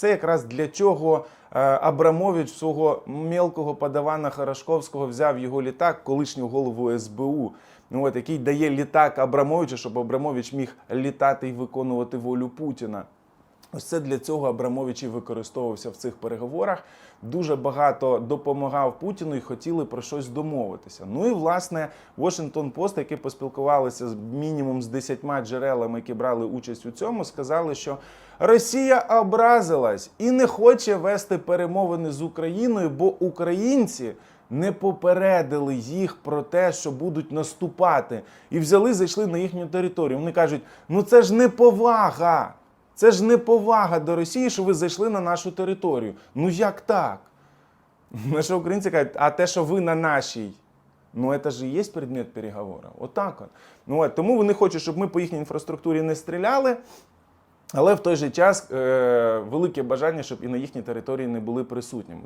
Це якраз для чого е, Абрамович свого мелкого подавана Хорошковського взяв його літак, колишню голову СБУ, ну, от, який дає літак Абрамовичу, щоб Абрамович міг літати і виконувати волю Путіна. Ось це для цього Абрамович і використовувався в цих переговорах. Дуже багато допомагав Путіну і хотіли про щось домовитися. Ну і власне Washington Post, які поспілкувалися з мінімум з 10 джерелами, які брали участь у цьому, сказали, що Росія образилась і не хоче вести перемовини з Україною, бо українці не попередили їх про те, що будуть наступати, і взяли, зайшли на їхню територію. Вони кажуть: ну це ж неповага. Це ж неповага до Росії, що ви зайшли на нашу територію. Ну як так? На що українці кажуть, а те, що ви на нашій, ну це ж і є предмет переговору. Отак от. Ну, от. Тому вони хочуть, щоб ми по їхній інфраструктурі не стріляли. Але в той же час е- велике бажання, щоб і на їхній території не були присутніми.